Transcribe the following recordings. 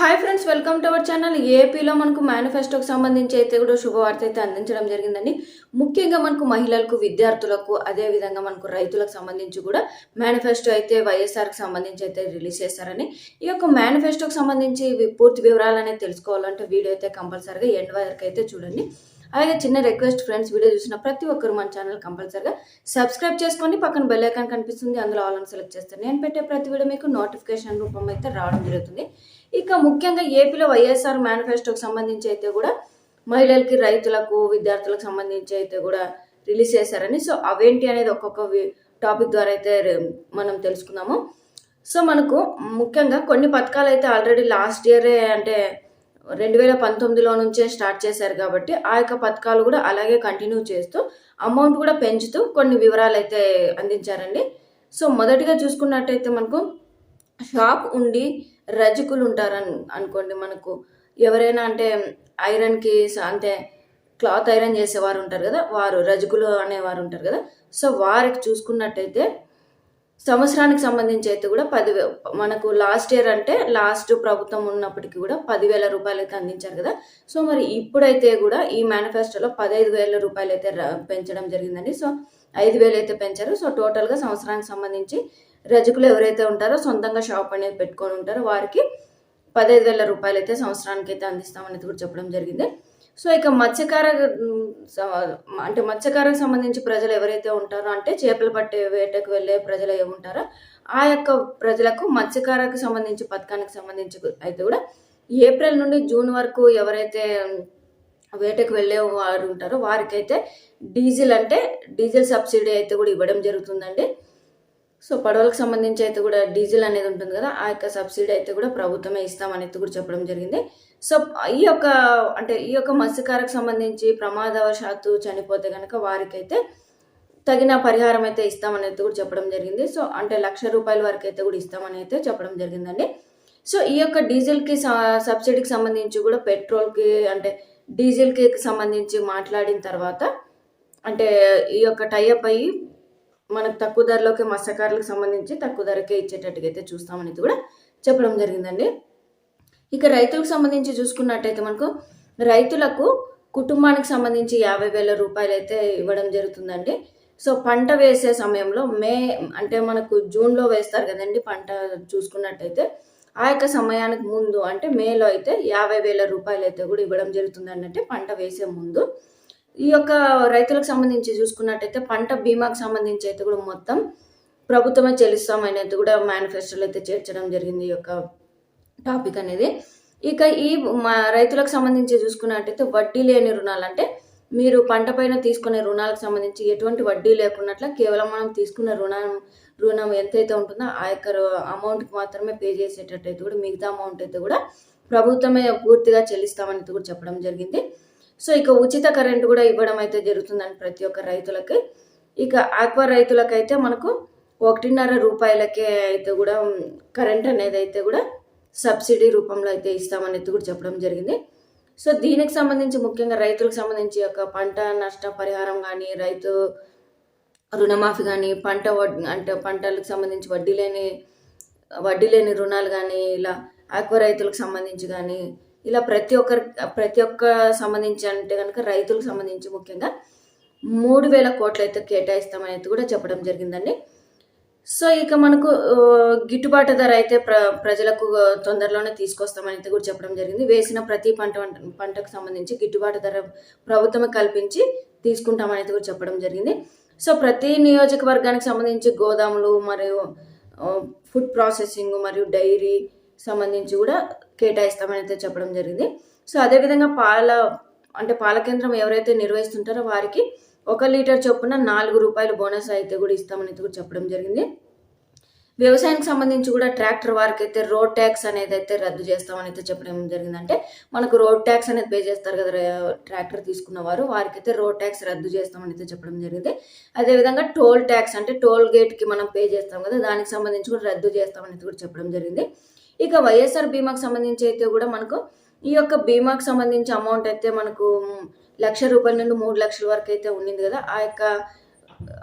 Hi friends welcome to our channel ఏపీలో మనకు మేనిఫెస్టోకి సంబంధించి అయితే కూడా శుభవార్త అయితే అందించడం జరిగిందండి. ముఖ్యంగా మనకు మహిళలకు విద్యార్థులకు అదే విధంగా మనకు రైతులకు సంబంధించి కూడా మేనిఫెస్టో అయితే వైఎస్ఆర్కి సంబంధించి అయితే రిలీజ్ చేశారని ఈ యొక్క మేనిఫెస్టోకి సంబంధించి పూర్తి వివరాలు అనేది తెలుసుకోవాలంటే వీడియో అయితే కంపల్సరీగా ఎండ్ వరకు అయితే చూడండి. అలాగే చిన్న రిక్వెస్ట్ ఫ్రెండ్స్ వీడియో చూసిన ప్రతి ఒక్కరు మన ఛానల్ కంపల్సరీగా సబ్స్క్రైబ్ చేసుకోండి. పక్కన బెల్ ఐకాన్ కనిపిస్తుంది అందులో ఆల్ అని సెలెక్ట్ చేస్తాను నేను పెట్టే ప్రతి వీడియో మీకు నోటిఫికేషన్ రూపం అయితే రావడం జరుగుతుంది. ఇక ముఖ్యంగా ఏపీలో వైఎస్ఆర్ మేనిఫెస్టోకి సంబంధించి అయితే కూడా మహిళలకి రైతులకు విద్యార్థులకు సంబంధించి అయితే కూడా రిలీజ్ చేశారని. సో అవేంటి అనేది ఒక్కొక్క టాపిక్ ద్వారా అయితే మనం తెలుసుకుందాము. సో మనకు ముఖ్యంగా కొన్ని పథకాలు అయితే ఆల్రెడీ లాస్ట్ ఇయరే అంటే రెండు వేల పంతొమ్మిదిలో నుంచే స్టార్ట్ చేశారు కాబట్టి ఆ యొక్క పథకాలు కూడా అలాగే కంటిన్యూ చేస్తూ అమౌంట్ కూడా పెంచుతూ కొన్ని వివరాలు అయితే అందించారండి. సో మొదటిగా చూసుకున్నట్టయితే మనకు షాప్ ఉండి రజకులు ఉంటారని అనుకోండి మనకు. ఎవరైనా అంటే ఐరన్కి అంటే క్లాత్ ఐరన్ చేసేవారు ఉంటారు కదా వారు రజకులు అనేవారు ఉంటారు కదా. సో వారికి చూసుకున్నట్టయితే సంవత్సరానికి సంబంధించి అయితే కూడా పదివే మనకు లాస్ట్ ఇయర్ అంటే లాస్ట్ ప్రభుత్వం ఉన్నప్పటికీ కూడా పదివేల రూపాయలు అయితే అందించారు కదా. సో మరి ఇప్పుడైతే కూడా ఈ మేనిఫెస్టోలో పదహైదు వేల రూపాయలు అయితే పెంచడం జరిగిందండి. సో ఐదు వేలు అయితే పెంచారు. సో టోటల్గా సంవత్సరానికి సంబంధించి రజకులు ఎవరైతే ఉంటారో సొంతంగా షాప్ అనేది పెట్టుకొని ఉంటారో వారికి పదహైదు వేల రూపాయలు అయితే సంవత్సరానికి అయితే అందిస్తామనేది కూడా చెప్పడం జరిగింది. సో ఇక మత్స్యకార అంటే మత్స్యకారకు సంబంధించి ప్రజలు ఎవరైతే ఉంటారో అంటే చేపలు పట్టే వేటకు వెళ్ళే ప్రజలు ఏమి ఉంటారో ఆ యొక్క ప్రజలకు మత్స్యకారకు సంబంధించి పథకానికి సంబంధించి అయితే కూడా ఏప్రిల్ నుండి జూన్ వరకు ఎవరైతే వేటకు వెళ్ళే వారు ఉంటారో వారికైతే డీజిల్ అంటే డీజిల్ సబ్సిడీ అయితే కూడా ఇవ్వడం జరుగుతుందండి. సో పడవలకు సంబంధించి అయితే కూడా డీజిల్ అనేది ఉంటుంది కదా ఆ యొక్క సబ్సిడీ అయితే కూడా ప్రభుత్వమే ఇస్తామనేది కూడా చెప్పడం జరిగింది. సో ఈ యొక్క అంటే ఈ యొక్క మత్స్యకారకు సంబంధించి ప్రమాదవశాత్తు చనిపోతే కనుక వారికైతే తగిన పరిహారం అయితే ఇస్తామనేది కూడా చెప్పడం జరిగింది. సో అంటే లక్ష రూపాయల వరకు అయితే కూడా ఇస్తామని అయితే చెప్పడం జరిగిందండి. సో ఈ యొక్క డీజిల్కి సబ్సిడీకి సంబంధించి కూడా పెట్రోల్కి అంటే డీజిల్కి సంబంధించి మాట్లాడిన తర్వాత అంటే ఈ యొక్క టైఅప్ అయ్యి మనకు తక్కువ ధరలోకి మత్స్యకారులకు సంబంధించి తక్కువ ధరకే ఇచ్చేటట్టుగా అయితే చూస్తామనేది కూడా చెప్పడం జరిగిందండి. ఇక రైతులకు సంబంధించి చూసుకున్నట్టయితే మనకు రైతులకు కుటుంబానికి సంబంధించి యాభై వేల రూపాయలు అయితే ఇవ్వడం జరుగుతుందండి. సో పంట వేసే సమయంలో మే అంటే మనకు జూన్లో వేస్తారు కదండి పంట చూసుకున్నట్టయితే ఆ యొక్క సమయానికి ముందు అంటే మేలో అయితే యాభై వేల రూపాయలు అయితే కూడా ఇవ్వడం జరుగుతుంది అన్నట్టు పంట వేసే ముందు ఈ యొక్క రైతులకు సంబంధించి చూసుకున్నట్టయితే పంట బీమాకు సంబంధించి అయితే కూడా మొత్తం ప్రభుత్వమే చెల్లిస్తామనేది కూడా మేనిఫెస్టోలో అయితే చేర్చడం జరిగింది ఈ యొక్క టాపిక్ అనేది. ఇక ఈ మా రైతులకు సంబంధించి చూసుకున్నట్టయితే వడ్డీ లేని రుణాలు అంటే మీరు పంట పైన తీసుకునే రుణాలకు సంబంధించి ఎటువంటి వడ్డీ లేకున్నట్ల కేవలం మనం తీసుకున్న రుణం రుణం ఎంతైతే ఉంటుందో ఆ యొక్క అమౌంట్కి మాత్రమే పే చేసేటట్టయితే కూడా మిగతా అమౌంట్ అయితే కూడా ప్రభుత్వమే పూర్తిగా చెల్లిస్తామని కూడా చెప్పడం జరిగింది. సో ఇక ఉచిత కరెంటు కూడా ఇవ్వడం అయితే జరుగుతుందని ప్రతి ఒక్క రైతులకి. ఇక ఆక్వా రైతులకైతే మనకు ఒకటిన్నర రూపాయలకే అయితే కూడా కరెంట్ అనేది అయితే కూడా సబ్సిడీ రూపంలో అయితే ఇస్తామనేది కూడా చెప్పడం జరిగింది. సో దీనికి సంబంధించి ముఖ్యంగా రైతులకు సంబంధించి యొక్క పంట నష్ట పరిహారం కానీ రైతు రుణమాఫీ కానీ పంట వడ్ అంటే పంటలకు సంబంధించి వడ్డీ లేని వడ్డీ లేని రుణాలు కానీ ఇలా ఆక్వా రైతులకు సంబంధించి కానీ ఇలా ప్రతి ఒక్కరి ప్రతి ఒక్క సంబంధించి అంటే కనుక రైతులకు సంబంధించి ముఖ్యంగా మూడు వేల కోట్లు అయితే కేటాయిస్తామనేది కూడా చెప్పడం జరిగిందండి. సో ఇక మనకు గిట్టుబాటు ధర అయితే ప్ర ప్రజలకు తొందరలోనే తీసుకొస్తామని కూడా చెప్పడం జరిగింది. వేసిన ప్రతి పంట పంటకు సంబంధించి గిట్టుబాటు ధర ప్రభుత్వమే కల్పించి తీసుకుంటామనేది కూడా చెప్పడం జరిగింది. సో ప్రతి నియోజకవర్గానికి సంబంధించి గోదాములు మరియు ఫుడ్ ప్రాసెసింగ్ మరియు డైరీ సంబంధించి కూడా కేటాయిస్తామని అయితే చెప్పడం జరిగింది. సో అదేవిధంగా పాల అంటే పాల కేంద్రం ఎవరైతే నిర్వహిస్తుంటారో వారికి ఒక లీటర్ చొప్పున నాలుగు రూపాయలు బోనస్ అయితే కూడా ఇస్తామని అయితే కూడా చెప్పడం జరిగింది. వ్యవసాయానికి సంబంధించి కూడా ట్రాక్టర్ వారికి అయితే రోడ్ ట్యాక్స్ అనేది అయితే రద్దు చేస్తామని అయితే చెప్పడం జరిగింది. అంటే మనకు రోడ్ ట్యాక్స్ అనేది పే చేస్తారు కదా ట్రాక్టర్ తీసుకున్న వారు వారికి అయితే రోడ్ ట్యాక్స్ రద్దు చేస్తామని అయితే చెప్పడం జరిగింది. అదేవిధంగా టోల్ ట్యాక్స్ అంటే టోల్ గేట్కి మనం పే చేస్తాం కదా దానికి సంబంధించి కూడా రద్దు చేస్తామని అయితే కూడా చెప్పడం జరిగింది. ఇక వైఎస్ఆర్ బీమాకు సంబంధించి అయితే కూడా మనకు ఈ యొక్క బీమాకు సంబంధించి అమౌంట్ అయితే మనకు లక్ష రూపాయల నుండి మూడు లక్షల వరకు అయితే ఉండింది కదా. ఆ యొక్క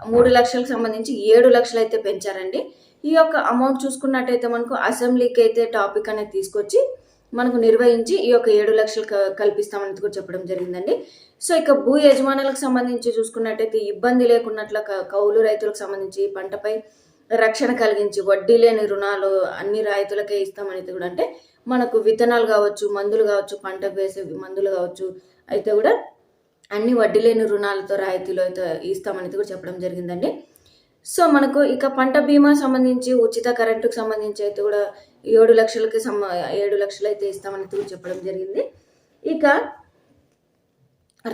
మూడు లక్షలకు సంబంధించి ఏడు లక్షలు అయితే పెంచారండి. ఈ యొక్క అమౌంట్ చూసుకున్నట్టయితే మనకు అసెంబ్లీకి అయితే టాపిక్ అనేది తీసుకొచ్చి మనకు నిర్వహించి ఈ యొక్క ఏడు లక్షలు క- కల్పిస్తామని కూడా చెప్పడం జరిగిందండి. సో ఇక భూ యజమానులకు సంబంధించి చూసుకున్నట్టయితే ఇబ్బంది లేకున్నట్ల కౌలు రైతులకు సంబంధించి పంటపై రక్షణ కలిగించి వడ్డీ లేని రుణాలు అన్ని రైతులకే ఇస్తామని కూడా అంటే మనకు విత్తనాలు కావచ్చు మందులు కావచ్చు పంట వేసే మందులు కావచ్చు అయితే కూడా అన్ని వడ్డీ లేని రుణాలతో రాయితీలు అయితే ఇస్తామని కూడా చెప్పడం జరిగిందండి. సో మనకు ఇక పంట బీమా సంబంధించి ఉచిత కరెంటుకు సంబంధించి అయితే కూడా ఏడు లక్షలకి సమ ఏడు లక్షలు అయితే ఇస్తామని కూడా చెప్పడం జరిగింది. ఇక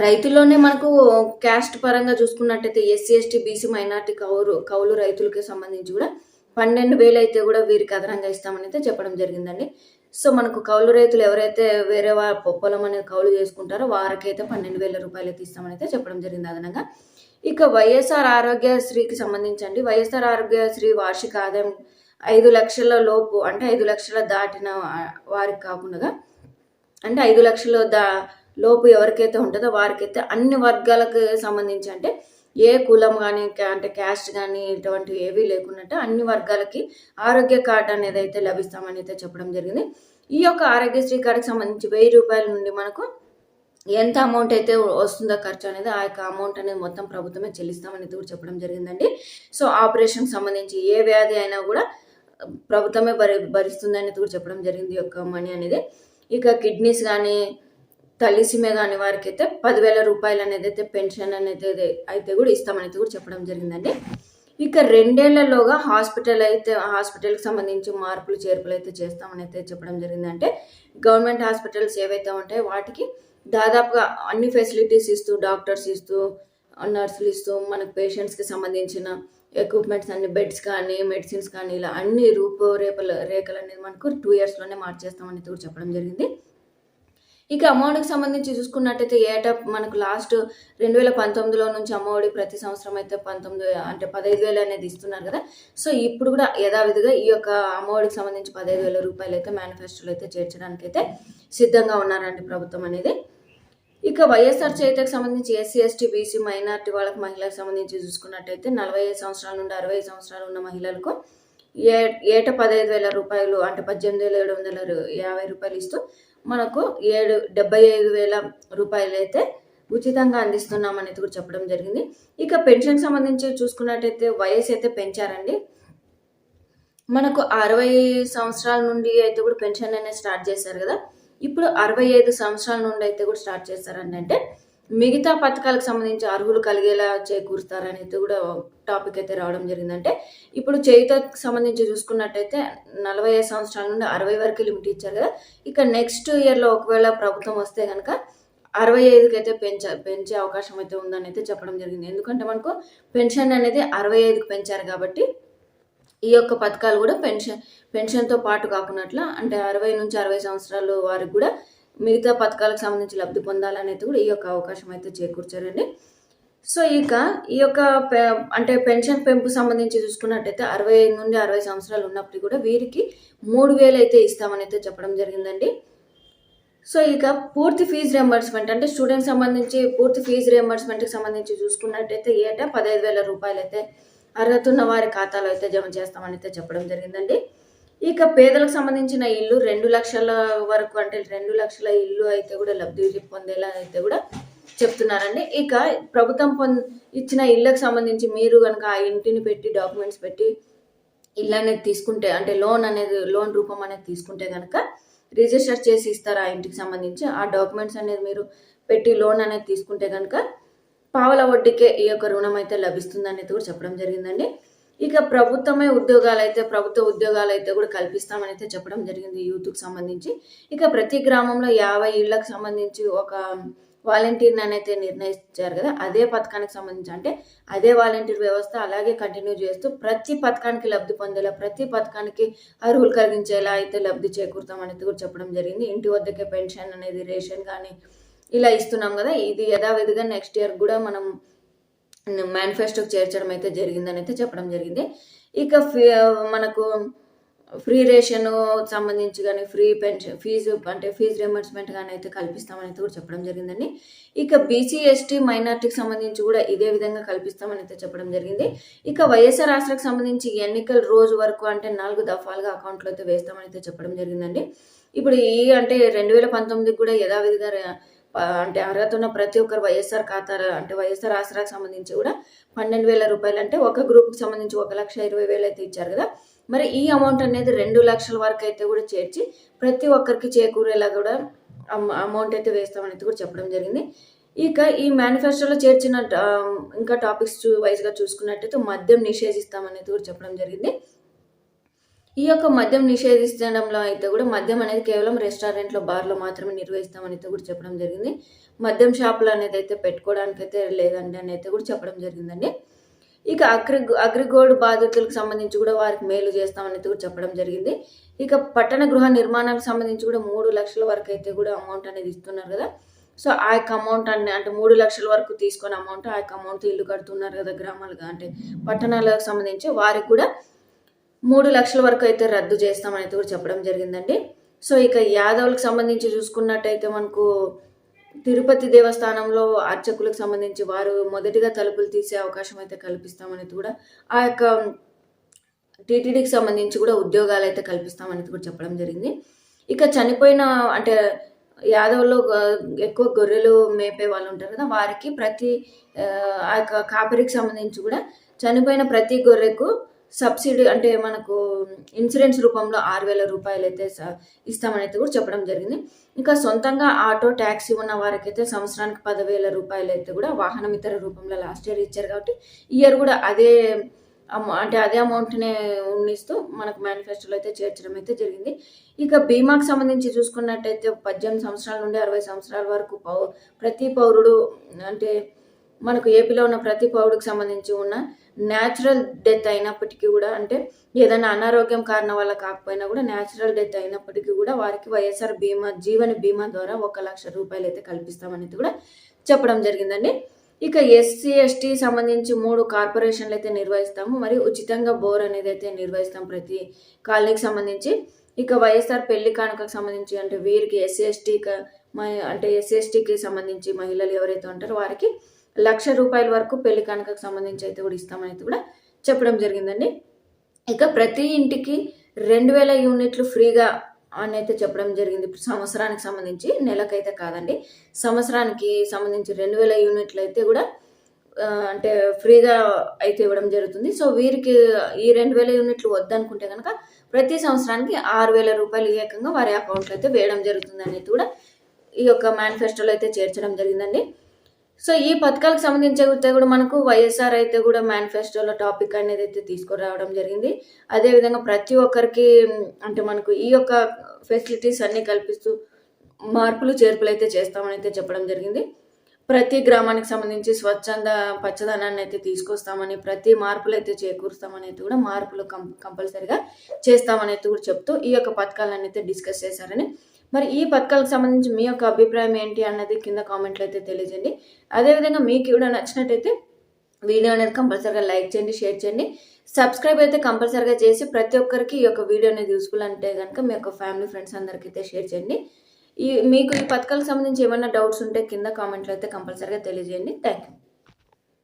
రైతుల్లోనే మనకు క్యాస్ట్ పరంగా చూసుకున్నట్టయితే ఎస్సీ ఎస్టీ బీసీ మైనార్టీ కౌలు కౌలు రైతులకి సంబంధించి కూడా పన్నెండు వేలు అయితే కూడా వీరికి అదనంగా ఇస్తామని అయితే చెప్పడం జరిగిందండి. సో మనకు కౌలు రైతులు ఎవరైతే వేరే వా పొలం అనేది కౌలు చేసుకుంటారో వారికైతే పన్నెండు వేల రూపాయలు అయితే ఇస్తామని అయితే చెప్పడం జరిగింది అదనంగా. ఇక వైఎస్ఆర్ ఆరోగ్యశ్రీకి సంబంధించండి. వైఎస్ఆర్ ఆరోగ్యశ్రీ వార్షిక ఆదాయం ఐదు లక్షల లోపు అంటే ఐదు లక్షల దాటిన వారికి కాకుండా అంటే ఐదు లక్షల దా లోపు ఎవరికైతే ఉంటుందో వారికైతే అన్ని వర్గాలకు సంబంధించి అంటే ఏ కులం కానీ అంటే క్యాస్ట్ కానీ ఇటువంటివి ఏవీ లేకున్నట్టు అన్ని వర్గాలకి ఆరోగ్య కార్డు అనేది అయితే లభిస్తామని అయితే చెప్పడం జరిగింది. ఈ యొక్క ఆరోగ్యశ్రీ కార్డుకి సంబంధించి వెయ్యి రూపాయల నుండి మనకు ఎంత అమౌంట్ అయితే వస్తుందో ఖర్చు అనేది ఆ యొక్క అమౌంట్ అనేది మొత్తం ప్రభుత్వమే చెల్లిస్తామని కూడా చెప్పడం జరిగిందండి. సో ఆపరేషన్కి సంబంధించి ఏ వ్యాధి అయినా కూడా ప్రభుత్వమే భరి భరిస్తుంది అనేది కూడా చెప్పడం జరిగింది ఈ యొక్క మనీ అనేది. ఇక కిడ్నీస్ కానీ తల్లిసిమే కాని వారికి అయితే పదివేల రూపాయలు అనేది అయితే పెన్షన్ అనేది అయితే- కూడా ఇస్తామనేది కూడా చెప్పడం జరిగిందండి. ఇక రెండేళ్ళలోగా హాస్పిటల్ అయితే హాస్పిటల్కి సంబంధించి మార్పులు చేర్పులు అయితే చేస్తామని అయితే చెప్పడం జరిగింది అంటే గవర్నమెంట్ హాస్పిటల్స్ ఏవైతే ఉంటాయో వాటికి దాదాపుగా అన్ని ఫెసిలిటీస్ ఇస్తూ డాక్టర్స్ ఇస్తూ నర్సులు ఇస్తూ మనకు పేషెంట్స్కి సంబంధించిన ఎక్విప్మెంట్స్ అన్ని బెడ్స్ కానీ మెడిసిన్స్ కానీ ఇలా అన్ని రూపురేఖల రేఖలు అనేది మనకు టూ ఇయర్స్లోనే మార్చేస్తామని కూడా చెప్పడం జరిగింది. ఇక అమ్మఒడికి సంబంధించి చూసుకున్నట్టయితే ఏటా మనకు లాస్ట్ రెండు వేల పంతొమ్మిదిలో నుంచి అమ్మఒడి ప్రతి సంవత్సరం అయితే పంతొమ్మిది అంటే పదహైదు వేలు అనేది ఇస్తున్నారు కదా. సో ఇప్పుడు కూడా యథావిధిగా ఈ యొక్క అమ్మఒడికి సంబంధించి పదహైదు వేల రూపాయలు అయితే మేనిఫెస్టోలో అయితే చేర్చడానికి అయితే సిద్ధంగా ఉన్నారండి ప్రభుత్వం అనేది. ఇక వైఎస్ఆర్ చేతకు సంబంధించి ఎస్సీ ఎస్టీ బీసీ మైనార్టీ వాళ్ళకి మహిళలకు సంబంధించి చూసుకున్నట్టయితే నలభై ఐదు సంవత్సరాల నుండి అరవై ఐదు సంవత్సరాలు ఉన్న మహిళలకు ఏ ఏట పదహైదు వేల రూపాయలు అంటే పద్దెనిమిది వేల ఏడు వందల యాభై రూపాయలు ఇస్తూ మనకు ఏడు డెబ్బై ఐదు వేల రూపాయలు అయితే ఉచితంగా అందిస్తున్నాం అనేది కూడా చెప్పడం జరిగింది. ఇక పెన్షన్ సంబంధించి చూసుకున్నట్టయితే వయసు అయితే పెంచారండి. మనకు అరవై సంవత్సరాల నుండి అయితే కూడా పెన్షన్ అనేది స్టార్ట్ చేశారు కదా. ఇప్పుడు అరవై ఐదు సంవత్సరాల నుండి అయితే కూడా స్టార్ట్ చేస్తారండి అంటే మిగతా పథకాలకు సంబంధించి అర్హులు కలిగేలా చేకూరుస్తారనేది కూడా టాపిక్ అయితే రావడం జరిగిందంటే ఇప్పుడు చేయుతకు సంబంధించి చూసుకున్నట్టయితే నలభై ఐదు సంవత్సరాల నుండి అరవై వరకు లిమిట్ ఇచ్చారు కదా. ఇక నెక్స్ట్ ఇయర్లో ఒకవేళ ప్రభుత్వం వస్తే కనుక అరవై ఐదుకి అయితే పెంచ పెంచే అవకాశం అయితే ఉందని అయితే చెప్పడం జరిగింది. ఎందుకంటే మనకు పెన్షన్ అనేది అరవై ఐదుకి పెంచారు కాబట్టి ఈ యొక్క పథకాలు కూడా పెన్షన్ పెన్షన్తో పాటు కాకున్నట్లు అంటే అరవై నుంచి అరవై సంవత్సరాలు వారికి కూడా మిగతా పథకాలకు సంబంధించి లబ్ధి పొందాలనేది కూడా ఈ యొక్క అవకాశం అయితే చేకూర్చారండి. సో ఇక ఈ యొక్క పె- అంటే పెన్షన్ పెంపు సంబంధించి చూసుకున్నట్టయితే అరవై ఐదు నుండి అరవై సంవత్సరాలు ఉన్నప్పటికీ కూడా వీరికి మూడు వేలు అయితే ఇస్తామని అయితే చెప్పడం జరిగిందండి. సో ఇక పూర్తి ఫీజు రియంబర్స్మెంట్ అంటే స్టూడెంట్ సంబంధించి పూర్తి ఫీజు రియంబర్స్మెంట్కి సంబంధించి చూసుకున్నట్టయితే ఏటా పదహైదు వేల రూపాయలు అయితే అర్హత ఉన్న వారి ఖాతాలో అయితే జమ చేస్తామని అయితే చెప్పడం జరిగిందండి. ఇక పేదలకు సంబంధించిన ఇల్లు రెండు లక్షల వరకు అంటే రెండు లక్షల ఇల్లు అయితే కూడా లబ్ధి పొందేలా అయితే కూడా చెప్తున్నారండి. ఇక ప్రభుత్వం పొంద ఇచ్చిన ఇళ్ళకు సంబంధించి మీరు కనుక ఆ ఇంటిని పెట్టి డాక్యుమెంట్స్ పెట్టి ఇల్లు అనేది తీసుకుంటే అంటే లోన్ అనేది లోన్ రూపం అనేది తీసుకుంటే కనుక రిజిస్టర్ చేసి ఇస్తారు ఆ ఇంటికి సంబంధించి? ఆ డాక్యుమెంట్స్ అనేది మీరు పెట్టి లోన్ అనేది తీసుకుంటే కనుక పావల వడ్డీకే ఈ యొక్క రుణం అయితే లభిస్తుంది అనేది కూడా చెప్పడం జరిగిందండి. ఇక ప్రభుత్వమే ఉద్యోగాలు అయితే ప్రభుత్వ ఉద్యోగాలు అయితే కూడా కల్పిస్తామని అయితే చెప్పడం జరిగింది యూత్కి సంబంధించి. ఇక ప్రతి గ్రామంలో యాభై ఇళ్ళకు సంబంధించి ఒక వాలంటీర్ని అయితే నిర్ణయించారు కదా అదే పథకానికి సంబంధించి. అంటే అదే వాలంటీర్ వ్యవస్థ అలాగే కంటిన్యూ చేస్తూ ప్రతి పథకానికి లబ్ధి పొందేలా ప్రతి పథకానికి అర్హులు కలిగించేలా అయితే లబ్ధి చేకూరుతామని కూడా చెప్పడం జరిగింది. ఇంటి వద్దకే పెన్షన్ అనేది రేషన్ కానీ ఇలా ఇస్తున్నాం కదా ఇది యథావిధిగా నెక్స్ట్ ఇయర్ కూడా మనం మేనిఫెస్టోకి చేర్చడం అయితే జరిగిందని అయితే చెప్పడం జరిగింది. ఇక ఫీ- మనకు ఫ్రీ రేషన్ సంబంధించి కానీ ఫ్రీ పెన్షన్ ఫీజు అంటే ఫీజు రియంబర్స్మెంట్ కానీ అయితే కల్పిస్తామని అయితే కూడా చెప్పడం జరిగిందండి. ఇక బీసీ ఎస్టీ మైనార్టీకి సంబంధించి కూడా ఇదే విధంగా కల్పిస్తామని అయితే చెప్పడం జరిగింది. ఇక వైఎస్ఆర్ రాష్ట్రకు సంబంధించి ఎన్నికల రోజు వరకు అంటే నాలుగు దఫాలుగా అకౌంట్లో అయితే వేస్తామని అయితే చెప్పడం జరిగిందండి. ఇప్పుడు ఈ అంటే రెండు వేల పంతొమ్మిదికి కూడా యథావిధిగా అంటే అర్హత ఉన్న ప్రతి ఒక్కరు వైఎస్ఆర్ ఖాతా అంటే వైఎస్ఆర్ ఆసరాకు సంబంధించి కూడా పన్నెండు వేల రూపాయలు అంటే ఒక గ్రూప్కి సంబంధించి ఒక లక్ష ఇరవై వేలు అయితే ఇచ్చారు కదా. మరి ఈ అమౌంట్ అనేది రెండు లక్షల వరకు అయితే కూడా చేర్చి ప్రతి ఒక్కరికి చేకూరేలా కూడా అమౌంట్ అయితే వేస్తామని కూడా చెప్పడం జరిగింది. ఇక ఈ మేనిఫెస్టోలో చేర్చిన ఇంకా టాపిక్స్ వైజ్గా చూసుకున్నట్టయితే మద్యం నిషేధిస్తామనేది కూడా చెప్పడం జరిగింది. ఈ యొక్క మద్యం నిషేధించడంలో అయితే కూడా మద్యం అనేది కేవలం రెస్టారెంట్లో బార్లో మాత్రమే నిర్వహిస్తామని అయితే కూడా చెప్పడం జరిగింది. మద్యం షాపులు అనేది అయితే పెట్టుకోవడానికి అయితే లేదండి అని అయితే కూడా చెప్పడం జరిగిందండి. ఇక అగ్రి అగ్రిగోల్డ్ బాధితులకు సంబంధించి కూడా వారికి మేలు చేస్తామని అయితే కూడా చెప్పడం జరిగింది. ఇక పట్టణ గృహ నిర్మాణానికి సంబంధించి కూడా మూడు లక్షల వరకు అయితే కూడా అమౌంట్ అనేది ఇస్తున్నారు కదా. సో ఆ యొక్క అమౌంట్ అన్ని అంటే మూడు లక్షల వరకు తీసుకున్న అమౌంట్ ఆ యొక్క అమౌంట్ ఇల్లు కడుతున్నారు కదా గ్రామాలుగా అంటే పట్టణాలకు సంబంధించి వారికి కూడా మూడు లక్షల వరకు అయితే రద్దు చేస్తామని అయితే కూడా చెప్పడం జరిగిందండి. సో ఇక యాదవులకు సంబంధించి చూసుకున్నట్టయితే మనకు తిరుపతి దేవస్థానంలో అర్చకులకు సంబంధించి వారు మొదటిగా తలుపులు తీసే అవకాశం అయితే కల్పిస్తామని కూడా ఆ యొక్క టీటీడీకి సంబంధించి కూడా ఉద్యోగాలు అయితే కల్పిస్తామని కూడా చెప్పడం జరిగింది. ఇక చనిపోయిన అంటే యాదవ్లో ఎక్కువ గొర్రెలు మేపే వాళ్ళు ఉంటారు కదా వారికి ప్రతి ఆ యొక్క కాపరికి సంబంధించి కూడా చనిపోయిన ప్రతి గొర్రెకు సబ్సిడీ అంటే మనకు ఇన్సూరెన్స్ రూపంలో ఆరు వేల రూపాయలు అయితే ఇస్తామని అయితే కూడా చెప్పడం జరిగింది. ఇంకా సొంతంగా ఆటో ట్యాక్సీ ఉన్న వారికైతే సంవత్సరానికి పదివేల రూపాయలు అయితే కూడా వాహనం ఇతర రూపంలో లాస్ట్ ఇయర్ ఇచ్చారు కాబట్టి ఇయర్ కూడా అదే అంటే అదే అమౌంట్నే ఉన్నిస్తూ మనకు మేనిఫెస్టోలో అయితే చేర్చడం అయితే జరిగింది. ఇక బీమాకు సంబంధించి చూసుకున్నట్టయితే పద్దెనిమిది సంవత్సరాల నుండి అరవై సంవత్సరాల వరకు పౌ ప్రతి పౌరుడు అంటే మనకు ఏపీలో ఉన్న ప్రతి పౌరుడికి సంబంధించి ఉన్న న్యాచురల్ డెత్ అయినప్పటికీ కూడా అంటే ఏదైనా అనారోగ్యం కారణం వల్ల కాకపోయినా కూడా న్యాచురల్ డెత్ అయినప్పటికీ కూడా వారికి వైఎస్ఆర్ బీమా జీవన బీమా ద్వారా ఒక లక్ష రూపాయలు అయితే కల్పిస్తామనేది కూడా చెప్పడం జరిగిందండి. ఇక ఎస్సీ ఎస్టీ సంబంధించి మూడు కార్పొరేషన్లు అయితే నిర్వహిస్తాము. మరియు ఉచితంగా బోర్ అనేది అయితే నిర్వహిస్తాం ప్రతి కాలనీకి సంబంధించి. ఇక వైఎస్ఆర్ పెళ్ళి కానుకకు సంబంధించి అంటే వీరికి ఎస్సీ ఎస్టీ అంటే ఎస్సీ ఎస్టీకి సంబంధించి మహిళలు ఎవరైతే ఉంటారో వారికి లక్ష రూపాయల వరకు పెళ్ళి కానుకకు సంబంధించి అయితే కూడా ఇస్తామని అయితే కూడా చెప్పడం జరిగిందండి. ఇక ప్రతి ఇంటికి రెండు వేల యూనిట్లు ఫ్రీగా అని అయితే చెప్పడం జరిగింది. సంవత్సరానికి సంబంధించి నెలకైతే కాదండి. సంవత్సరానికి సంబంధించి రెండు వేల యూనిట్లు అయితే కూడా అంటే ఫ్రీగా అయితే ఇవ్వడం జరుగుతుంది. సో వీరికి ఈ రెండు వేల యూనిట్లు వద్దనుకుంటే కనుక ప్రతి సంవత్సరానికి ఆరు వేల రూపాయలు ఏకంగా వారి అకౌంట్లో అయితే వేయడం జరుగుతుంది అనేది కూడా ఈ యొక్క మేనిఫెస్టోలో అయితే చేర్చడం జరిగిందండి. సో ఈ పథకాలకు సంబంధించి అయితే కూడా మనకు వైఎస్ఆర్ అయితే కూడా మేనిఫెస్టోలో టాపిక్ అనేది అయితే తీసుకురావడం జరిగింది. అదేవిధంగా ప్రతి ఒక్కరికి అంటే మనకు ఈ యొక్క ఫెసిలిటీస్ అన్నీ కల్పిస్తూ మార్పులు చేర్పులు అయితే చేస్తామని అయితే చెప్పడం జరిగింది. ప్రతి గ్రామానికి సంబంధించి స్వచ్ఛంద పచ్చదనాన్ని అయితే తీసుకొస్తామని ప్రతి మార్పులు అయితే చేకూరుస్తామని అయితే కూడా మార్పులు కం కంపల్సరిగా చేస్తామని అయితే కూడా చెప్తూ ఈ యొక్క పథకాలను అయితే డిస్కస్ చేశారని మరి ఈ పథకాలకు సంబంధించి మీ యొక్క అభిప్రాయం ఏంటి అన్నది కింద కామెంట్లో అయితే తెలియజేయండి. అదేవిధంగా మీకు కూడా నచ్చినట్టయితే వీడియో అనేది కంపల్సరీగా లైక్ చేయండి షేర్ చేయండి. సబ్స్క్రైబ్ అయితే కంపల్సరీగా చేసి ప్రతి ఒక్కరికి ఈ యొక్క వీడియో అనేది యూస్ఫుల్ అంటే కనుక మీ యొక్క ఫ్యామిలీ ఫ్రెండ్స్ అందరికీ అయితే షేర్ చేయండి. ఈ మీకు ఈ పథకాలకు సంబంధించి ఏమైనా డౌట్స్ ఉంటే కింద కామెంట్లో అయితే కంపల్సరీగా తెలియజేయండి. Thank you